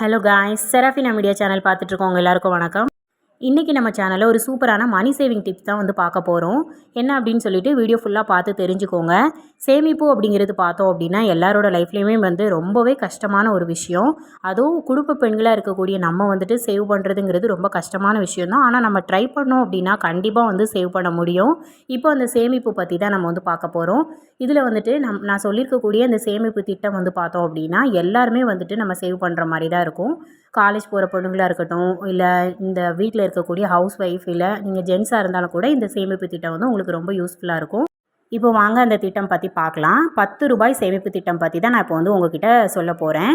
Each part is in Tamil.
Hello guys Serafina media channel பார்த்துட்ருக்கோங்க எல்லாருக்கும் வணக்கம். இன்றைக்கி நம்ம சேனலில் ஒரு சூப்பரான மணி சேவிங் டிப்ஸ் தான் வந்து பார்க்க போகிறோம் என்ன அப்படின்னு சொல்லிட்டு வீடியோ ஃபுல்லாக பார்த்து தெரிஞ்சுக்கோங்க. சேமிப்பு அப்படிங்கிறது பார்த்தோம் அப்படின்னா எல்லாரோட லைஃப்லேயுமே வந்து ரொம்பவே கஷ்டமான ஒரு விஷயம். அதுவும் குடும்ப பெண்களாக இருக்கக்கூடிய நம்ம வந்துட்டு சேவ் பண்ணுறதுங்கிறது ரொம்ப கஷ்டமான விஷயம் தான். ஆனால் நம்ம ட்ரை பண்ணோம் அப்படின்னா கண்டிப்பாக வந்து சேவ் பண்ண முடியும். இப்போ அந்த சேமிப்பு பற்றி தான் நம்ம வந்து பார்க்க போகிறோம் இதில் வந்துட்டு நம் நான் சொல்லியிருக்கக்கூடிய இந்த சேமிப்பு திட்டம் வந்து பார்த்தோம் அப்படின்னா எல்லாருமே வந்துட்டு நம்ம சேவ் பண்ணுற மாதிரி தான் இருக்கும். காலேஜ் போகிற பொண்ணுங்களாக இருக்கட்டும் இல்லை இந்த வீட்டில் இருக்கக்கூடிய ஹவுஸ் ஒய்ஃப் இல்லை நீங்கள் ஜென்ஸாக இருந்தாலும் கூட இந்த சேமிப்பு திட்டம் வந்து உங்களுக்கு ரொம்ப யூஸ்ஃபுல்லாக இருக்கும். இப்போ வாங்க அந்த திட்டம் பற்றி பார்க்கலாம். பத்து ரூபாய் சேமிப்பு திட்டம் பற்றி தான் நான் இப்போ வந்து உங்ககிட்ட சொல்ல போகிறேன்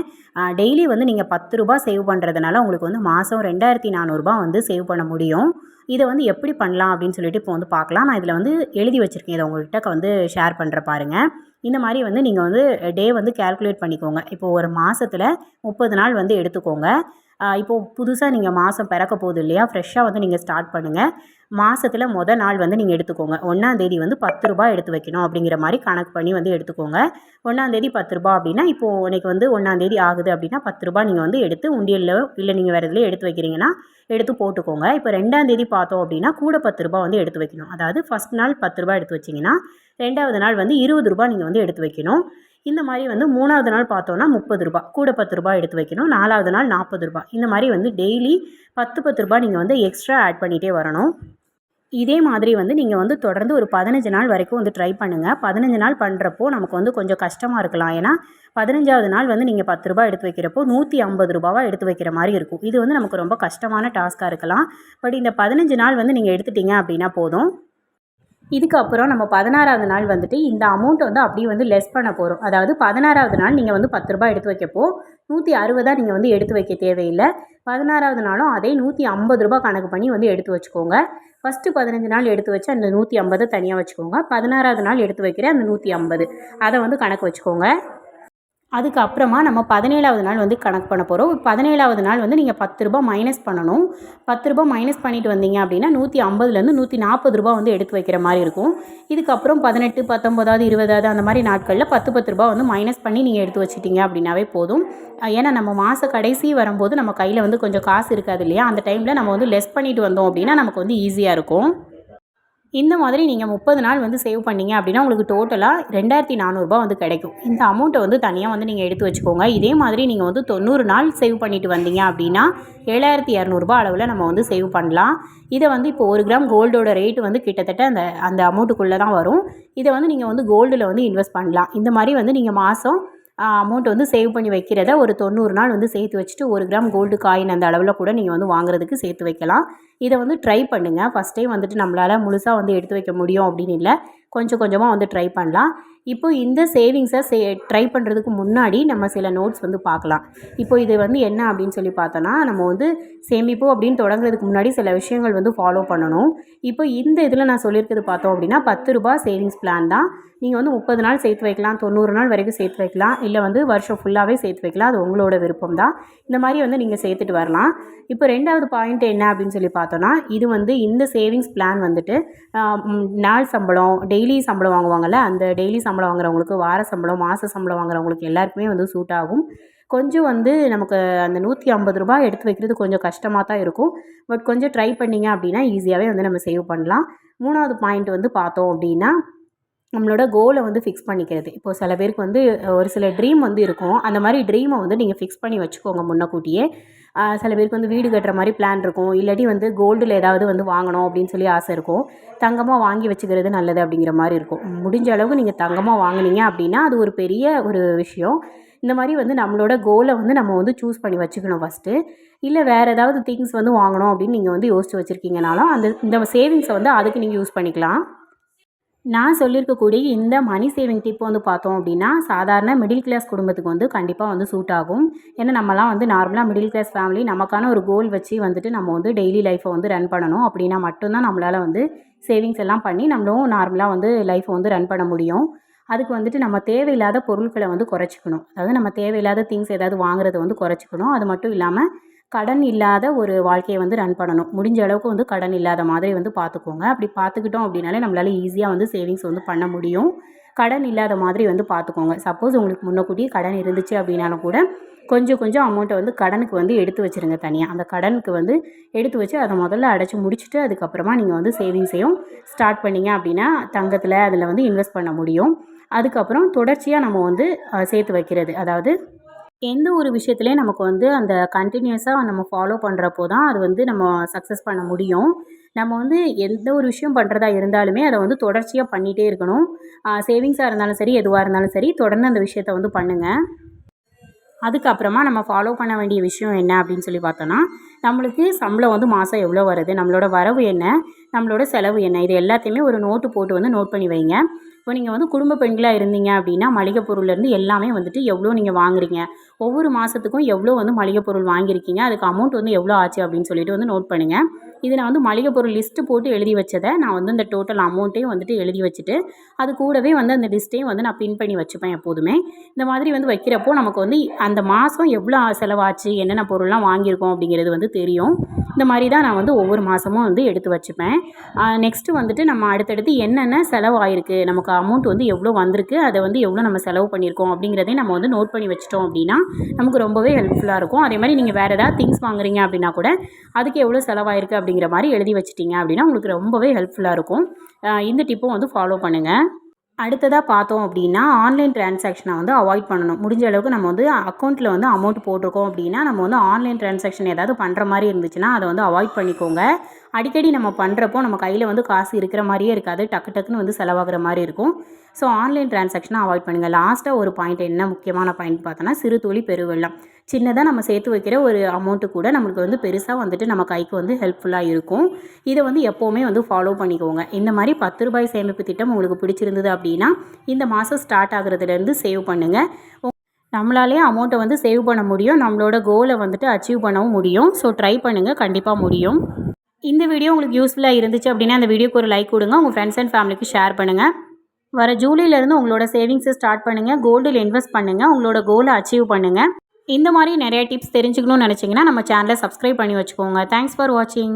டெய்லி வந்து நீங்கள் பத்து ரூபாய் சேவ் பண்ணுறதுனால உங்களுக்கு வந்து மாதம் ரெண்டாயிரத்தி நானூறுரூபா வந்து சேவ் பண்ண முடியும். இதை வந்து எப்படி பண்ணலாம் அப்படின்னு சொல்லிட்டு இப்போ வந்து பார்க்கலாம். நான் இதில் வந்து எழுதி வச்சுருக்கேன். இதை உங்கள்கிட்ட வந்து ஷேர் பண்ணுற பாருங்கள் இந்த மாதிரி வந்து நீங்கள் வந்து டே வந்து கேல்குலேட் பண்ணிக்கோங்க. இப்போ ஒரு மாதத்தில் முப்பது நாள் வந்து எடுத்துக்கோங்க. இப்போது புதுசாக நீங்கள் மாதம் பிறக்க போகுது இல்லையா? ஃப்ரெஷ்ஷாக வந்து நீங்கள் ஸ்டார்ட் பண்ணுங்கள் மாதத்தில் மொதல் நாள் வந்து நீங்கள் எடுத்துக்கோங்க. ஒன்றாந்தேதி வந்து பத்து ரூபாய் எடுத்து வைக்கணும் அப்படிங்கிற மாதிரி கணக்கு பண்ணி வந்து எடுத்துக்கோங்க. ஒன்றாந்தேதி பத்து ரூபா அப்படின்னா இப்போது உனக்கு வந்து ஒன்றாந்தேதி ஆகுது அப்படின்னா பத்து ரூபா நீங்கள் வந்து எடுத்து உண்டியலில் இல்லை நீங்கள் வேறு இதில் எடுத்து வைக்கிறீங்கன்னா எடுத்து போட்டுக்கோங்க. இப்போ ரெண்டாந்தேதி பார்த்தோம் அப்படின்னா கூட பத்து ரூபா வந்து எடுத்து வைக்கணும். அதாவது ஃபஸ்ட் நாள் பத்து ரூபா எடுத்து வச்சிங்கன்னா ரெண்டாவது நாள் வந்து இருபது ரூபா நீங்கள் வந்து எடுத்து வைக்கணும். இந்த மாதிரி வந்து மூணாவது நாள் பார்த்தோன்னா முப்பது ரூபா. கூட பத்து ரூபாய் எடுத்து வைக்கணும். நாலாவது நாள் நாற்பது ரூபாய் இந்த மாதிரி வந்து டெய்லி பத்து பத்து ரூபாய் நீங்கள் வந்து எக்ஸ்ட்ரா ஆட் பண்ணிகிட்டே வரணும். இதே மாதிரி வந்து நீங்கள் வந்து தொடர்ந்து ஒரு பதினஞ்சு நாள் வரைக்கும் வந்து ட்ரை பண்ணுங்கள் பதினஞ்சு நாள் பண்ணுறப்போ நமக்கு வந்து கொஞ்சம் கஷ்டமாக இருக்கலாம். ஏன்னா பதினஞ்சாவது நாள் வந்து நீங்கள் பத்து ரூபாய் எடுத்து வைக்கிறப்போ நூற்றி ஐம்பது ரூபாவாக எடுத்து வைக்கிற மாதிரி இருக்கும். இது வந்து நமக்கு ரொம்ப கஷ்டமான டாஸ்க்காக இருக்கலாம். பட் இந்த பதினஞ்சு நாள் வந்து நீங்கள் எடுத்துட்டீங்க அப்படின்னா போதும். இதுக்கப்புறம் நம்ம பதினாறாவது நாள் வந்துட்டு இந்த அமௌண்ட்டை வந்து அப்படியே வந்து லெஸ் பண்ண போகிறோம் அதாவது பதினாறாவது நாள் நீங்கள் வந்து பத்து ரூபாய் எடுத்து வைக்கப்போ நூற்றி அறுபதாக நீங்கள் வந்து எடுத்து வைக்க தேவையில்லை. பதினாறாவது நாளும் அதே நூற்றி ஐம்பது ரூபா கணக்கு பண்ணி வந்து எடுத்து வச்சுக்கோங்க. ஃபஸ்ட்டு பதினஞ்சு நாள் எடுத்து வச்சு அந்த நூற்றி ஐம்பதை தனியாக வச்சுக்கோங்க. பதினாறாவது நாள் எடுத்து வைக்கிற அந்த நூற்றி ஐம்பது. அதை வந்து கணக்கு வச்சுக்கோங்க. அதுக்கப்புறமா நம்ம பதினேழாவது நாள் வந்து கணக்கு பண்ண போகிறோம் பதினேழாவது நாள் வந்து நீங்கள் பத்து ரூபா மைனஸ் பண்ணணும். பத்து ரூபா மைனஸ் பண்ணிட்டு வந்தீங்க அப்படின்னா நூற்றி ஐம்பதுலேருந்து நூற்றி நாற்பது ரூபா வந்து எடுத்து வைக்கிற மாதிரி இருக்கும். இதுக்கப்புறம் பதினெட்டு பத்தொம்போதாவது இருபதாவது அந்த மாதிரி நாட்களில் பத்து பத்து ரூபா வந்து மைனஸ் பண்ணி நீங்கள் எடுத்து வச்சிட்டிங்க அப்படின்னாவே போதும். ஏன்னா நம்ம மாத கடைசி வரும்போது நம்ம கையில் வந்து கொஞ்சம் காசு இருக்காது இல்லையா? அந்த டைமில் நம்ம வந்து லெஸ் பண்ணிட்டு வந்தோம் அப்படின்னா நமக்கு வந்து ஈஸியாக இருக்கும். இந்த மாதிரி நீங்கள் முப்பது நாள் வந்து சேவ் பண்ணிங்க அப்படின்னா உங்களுக்கு டோட்டலாக ரெண்டாயிரத்தி நானூறுரூபா வந்து கிடைக்கும். இந்த அமௌண்ட்டை வந்து தனியாக வந்து நீங்கள் எடுத்து வச்சுக்கோங்க. இதே மாதிரி நீங்கள் வந்து தொண்ணூறு நாள் சேவ் பண்ணிட்டு வந்தீங்க அப்படின்னா ஏழாயிரத்தி இரநூறுபா அளவில் நம்ம வந்து சேவ் பண்ணலாம். இதை வந்து இப்போ ஒரு கிராம் கோல்டோட ரேட்டு வந்து கிட்டத்தட்ட அந்த அந்த அமௌண்ட்டுக்குள்ளே தான் வரும். இதை வந்து நீங்கள் வந்து கோல்டில் வந்து இன்வெஸ்ட் பண்ணலாம். இந்த மாதிரி வந்து நீங்கள் மாதம் அமௌண்ட் வந்து சேவ் பண்ணி வைக்கிறத ஒரு தொண்ணூறு நாள் வந்து சேர்த்து வச்சுட்டு ஒரு கிராம் கோல்டு காயின் அந்த அளவில் கூட நீங்கள் வந்து வாங்குறதுக்கு சேர்த்து வைக்கலாம். இதை வந்து ட்ரை பண்ணுங்கள் ஃபஸ்ட் டைம் வந்துட்டு நம்மளால் முழுசாக வந்து எடுத்து வைக்க முடியும் அப்படின்னு இல்லை. கொஞ்சம் கொஞ்சமாக வந்து ட்ரை பண்ணலாம். இப்போ இந்த சேவிங்ஸை சே ட்ரை பண்ணுறதுக்கு முன்னாடி நம்ம சில நோட்ஸ் வந்து பார்க்கலாம். இப்போ இது வந்து என்ன அப்படின்னு சொல்லி பார்த்தோன்னா நம்ம வந்து சேமிப்பு அப்படின்னு தொடங்குறதுக்கு முன்னாடி சில விஷயங்கள் வந்து ஃபாலோ பண்ணணும். இப்போ இந்த இதில் நான் சொல்லியிருக்கிறது பார்த்தோம் அப்படின்னா பத்து ரூபா சேவிங்ஸ் பிளான் தான். நீங்கள் வந்து முப்பது நாள் சேர்த்து வைக்கலாம் தொண்ணூறு நாள் வரைக்கும் சேர்த்து வைக்கலாம் இல்லை வந்து வருஷம் ஃபுல்லாகவே சேர்த்து வைக்கலாம் அது உங்களோட விருப்பம் தான் இந்த மாதிரி வந்து நீங்கள் சேர்த்துட்டு வரலாம். இப்போ ரெண்டாவது பாயிண்ட் என்ன அப்படின்னு சொல்லி பார்த்தோன்னா இது வந்து இந்த சேவிங்ஸ் பிளான் வந்துட்டு நாள் சம்பளம் டெய்லி சம்பளம் வாங்குவாங்கள்ல அந்த டெய்லி சம்பளம் வாங்குறவங்களுக்கு வார சம்பளம் மாத சம்பளம் வாங்குறவங்களுக்கு எல்லாருக்குமே வந்து சூட் ஆகும். கொஞ்சம் வந்து நமக்கு அந்த நூற்றி ஐம்பது ரூபாய் எடுத்து வைக்கிறது கொஞ்சம் கஷ்டமாக தான் இருக்கும். பட் கொஞ்சம் ட்ரை பண்ணிங்க அப்படின்னா ஈஸியாகவே வந்து நம்ம சேவ் பண்ணலாம். மூணாவது பாயிண்ட் வந்து பார்த்தோம் அப்படின்னா நம்மளோட கோலை வந்து ஃபிக்ஸ் பண்ணிக்கிறது. இப்போது சில பேருக்கு வந்து ஒரு சில ட்ரீம் வந்து இருக்கும். அந்த மாதிரி ட்ரீமை வந்து நீங்கள் ஃபிக்ஸ் பண்ணி வச்சுக்கோங்க முன்னக்கூட்டியே சில பேருக்கு வந்து வீடு கட்டுற மாதிரி பிளான் இருக்கும். இல்லாட்டி வந்து கோல்டில் ஏதாவது வந்து வாங்கணும் அப்படின்னு சொல்லி ஆசை இருக்கும். தங்கமாக வாங்கி வச்சுக்கிறது நல்லது அப்படிங்கிற மாதிரி இருக்கும். முடிஞ்ச அளவுக்கு நீங்கள் தங்கமாக வாங்கினீங்க அப்படின்னா அது ஒரு பெரிய ஒரு விஷயம். இந்த மாதிரி வந்து நம்மளோட கோலை வந்து நம்ம வந்து சூஸ் பண்ணி வச்சுக்கணும் ஃபஸ்ட்டு இல்லை வேறு ஏதாவது திங்ஸ் வந்து வாங்கணும் அப்படின்னு நீங்கள் வந்து யோசித்து வச்சுருக்கீங்கனாலும் அந்த இந்த சேவிங்ஸை வந்து அதுக்கு நீங்கள் யூஸ் பண்ணிக்கலாம். நான் சொல்லியிருக்கக்கூடிய இந்த மணி சேவிங் டிப் வந்து பார்த்தோம் அப்படின்னா சாதாரண மிடில் கிளாஸ் குடும்பத்துக்கு வந்து கண்டிப்பாக வந்து சூட் ஆகும். ஏன்னா நம்மலாம் வந்து நார்மலாக மிடில் கிளாஸ் ஃபேமிலி நமக்கான ஒரு கோல் வச்சு வந்துட்டு நம்ம வந்து டெய்லி லைஃப்பை வந்து ரன் பண்ணணும். அப்படின்னா மட்டும்தான் நம்மளால் வந்து சேவிங்ஸ் எல்லாம் பண்ணி நம்மளும் நார்மலாக வந்து லைஃப்பை வந்து ரன் பண்ண முடியும். அதுக்கு வந்துட்டு நம்ம தேவையில்லாத பொருட்களை வந்து குறைச்சிக்கணும். அதாவது நம்ம தேவையில்லாத திங்ஸ் ஏதாவது வாங்குறதை வந்து குறைச்சிக்கணும். அது மட்டும் இல்லாமல் கடன் இல்லாத ஒரு வாழ்க்கையை வந்து ரன் பண்ணணும். முடிஞ்ச அளவுக்கு வந்து கடன் இல்லாத மாதிரி வந்து பார்த்துக்கோங்க அப்படி பார்த்துக்கிட்டோம் அப்படின்னாலே நம்மளால் ஈஸியாக வந்து சேவிங்ஸ் வந்து பண்ண முடியும். கடன் இல்லாத மாதிரி வந்து பார்த்துக்கோங்க சப்போஸ் உங்களுக்கு முன்னக்கூட்டியே கடன் இருந்துச்சு அப்படின்னாலும் கூட கொஞ்சம் கொஞ்சம் அமௌண்ட்டை வந்து கடனுக்கு வந்து எடுத்து வச்சுருங்க தனியாக அந்த கடனுக்கு வந்து எடுத்து வச்சு அதை முதல்ல அடைச்சி முடிச்சுட்டு அதுக்கப்புறமா நீங்கள் வந்து சேவிங்ஸையும் ஸ்டார்ட் பண்ணீங்க அப்படின்னா தங்கத்தில் அதில் வந்து இன்வெஸ்ட் பண்ண முடியும். அதுக்கப்புறம் தொடர்ச்சியாக நம்ம வந்து சேர்த்து வைக்கிறது. அதாவது எந்த ஒரு விஷயத்துலையும் நமக்கு வந்து அந்த கண்டினியூஸாக நம்ம ஃபாலோ பண்ணுறப்போ தான் அது வந்து நம்ம சக்ஸஸ் பண்ண முடியும். நம்ம வந்து எந்த ஒரு விஷயம் பண்ணுறதா இருந்தாலுமே அதை வந்து தொடர்ச்சியாக பண்ணிகிட்டே இருக்கணும். சேவிங்ஸாக இருந்தாலும் சரி எதுவாக இருந்தாலும் சரி தொடர்ந்து அந்த விஷயத்த வந்து பண்ணுங்கள் அதுக்கப்புறமா நம்ம ஃபாலோ பண்ண வேண்டிய விஷயம் என்ன அப்படின்னு சொல்லி பார்த்தோன்னா நம்மளுக்கு சம்பளம் வந்து மாதம் எவ்வளோ வருது நம்மளோட வரவு என்ன நம்மளோட செலவு என்ன இது எல்லாத்தையுமே ஒரு நோட்டு போட்டு வந்து நோட் பண்ணி வைங்க. இப்போ நீங்கள் வந்து குடும்ப பெண்களாக இருந்தீங்க அப்படின்னா மளிகை பொருள்லேருந்து எல்லாமே வந்துட்டு எவ்வளோ நீங்கள் வாங்குறீங்க? ஒவ்வொரு மாதத்துக்கும் எவ்வளோ வந்து மளிகை பொருள் வாங்கியிருக்கீங்க? அதுக்கு அமௌண்ட் வந்து எவ்வளோ ஆச்சு அப்படின்னு சொல்லிட்டு வந்து நோட் பண்ணுங்கள் இது நான் வந்து மளிகை பொருள் லிஸ்ட்டு போட்டு எழுதி வச்சதை நான் வந்து இந்த டோட்டல் அமௌண்ட்டையும் வந்துட்டு எழுதி வச்சுட்டு அது கூடவே வந்து அந்த லிஸ்ட்டையும் வந்து நான் பின் பண்ணி வச்சுப்பேன் எப்போதுமே. இந்த மாதிரி வந்து வைக்கிறப்போ நமக்கு வந்து அந்த மாதம் எவ்வளோ செலவாச்சு என்னென்ன பொருள்லாம் வாங்கியிருக்கோம் அப்படிங்கிறது வந்து தெரியும். இந்த மாதிரி தான் நான் வந்து ஒவ்வொரு மாதமும் வந்து எடுத்து வச்சுப்பேன். நெக்ஸ்ட்டு வந்துட்டு நம்ம அடுத்தடுத்து என்னென்ன செலவாயிருக்கு நமக்கு அமௌண்ட் வந்து எவ்வளோ வந்திருக்கு அதை வந்து எவ்வளோ நம்ம செலவு பண்ணியிருக்கோம் அப்படிங்கிறதையும் நம்ம வந்து நோட் பண்ணி வச்சிட்டோம் அப்படின்னா நமக்கு ரொம்பவே ஹெல்ப்ஃபுல்லாக இருக்கும். அதே மாதிரி நீங்கள் வேறு ஏதாவது திங்ஸ் வாங்குறீங்க அப்படின்னா கூட அதுக்கு எவ்வளோ செலவாயிருக்கு அப்படிங்கிற மாதிரி எழுதி வச்சிட்டிங்க அப்படின்னா உங்களுக்கு ரொம்பவே ஹெல்ப்ஃபுல்லாக இருக்கும். இந்த டிப்பும் வந்து ஃபாலோ பண்ணுங்கள் அடுத்ததாக பார்த்தோம் அப்படின்னா ஆன்லைன் டிரான்சாக்ஷனை வந்து அவாய்ட் பண்ணணும். முடிஞ்ச அளவுக்கு நம்ம வந்து அக்கௌண்ட்டில் வந்து அமௌண்ட் போட்டிருக்கோம் அப்படின்னா நம்ம வந்து ஆன்லைன் டிரான்சாக்ஷன் ஏதாவது பண்ணுற மாதிரி இருந்துச்சுன்னா அதை வந்து அவாய்ட் பண்ணிக்கோங்க. அடிக்கடி நம்ம பண்ணுறப்போ நம்ம கையில் வந்து காசு இருக்கிற மாதிரியே இருக்காது. டக்கு டக்குன்னு வந்து செலவாகிற மாதிரி இருக்கும். ஸோ ஆன்லைன் டிரான்சாக்ஷனை அவாய்ட் பண்ணுங்கள் லாஸ்ட்டாக ஒரு பாயிண்ட் என்ன முக்கியமான பாயிண்ட் பார்த்தோன்னா சிறு துளி பெருவெள்ளம் சின்னதாக நம்ம சேர்த்து வைக்கிற ஒரு அமௌண்ட்டு கூட நம்மளுக்கு வந்து பெருசாக வந்துட்டு நம்ம கைக்கு வந்து ஹெல்ப்ஃபுல்லாக இருக்கும். இதை வந்து எப்போவுமே வந்து ஃபாலோ பண்ணிக்கோங்க. இந்த மாதிரி பத்து ரூபாய் சேமிப்பு திட்டம் உங்களுக்கு பிடிச்சிருந்தது அப்படின்னா இந்த மாதம் ஸ்டார்ட் ஆகுறதுலேருந்து சேவ் பண்ணுங்கள் நம்மளாலே அமௌண்ட்டை வந்து சேவ் பண்ண முடியும். நம்மளோட கோலை வந்துட்டு அச்சீவ் பண்ணவும் முடியும். ஸோ ட்ரை பண்ணுங்கள் கண்டிப்பாக முடியும். இந்த வீடியோ உங்களுக்கு யூஸ்ஃபுல்லாக இருந்துச்சு அப்படின்னா அந்த வீடியோக்கு ஒரு லைக் கொடுங்க. உங்கள் ஃப்ரெண்ட்ஸ் அண்ட் ஃபேமிலிக்கு ஷேர் பண்ணுங்கள் வர ஜூலையிலேருந்து உங்களோட சேவிங்ஸை ஸ்டார்ட் பண்ணுங்கள் கோல்டில் இன்வெஸ்ட் பண்ணுங்கள் உங்களோட கோலை அச்சீவ் பண்ணுங்கள் இந்த மாதிரி நிறைய டிப்ஸ் தெரிஞ்சுக்கணும்னு நினச்சிங்கன்னா நம்ம சேனலை சப்ஸ்கிரைப் பண்ணி வச்சுக்கோங்க. தேங்க்ஸ் ஃபார் வாட்சிங்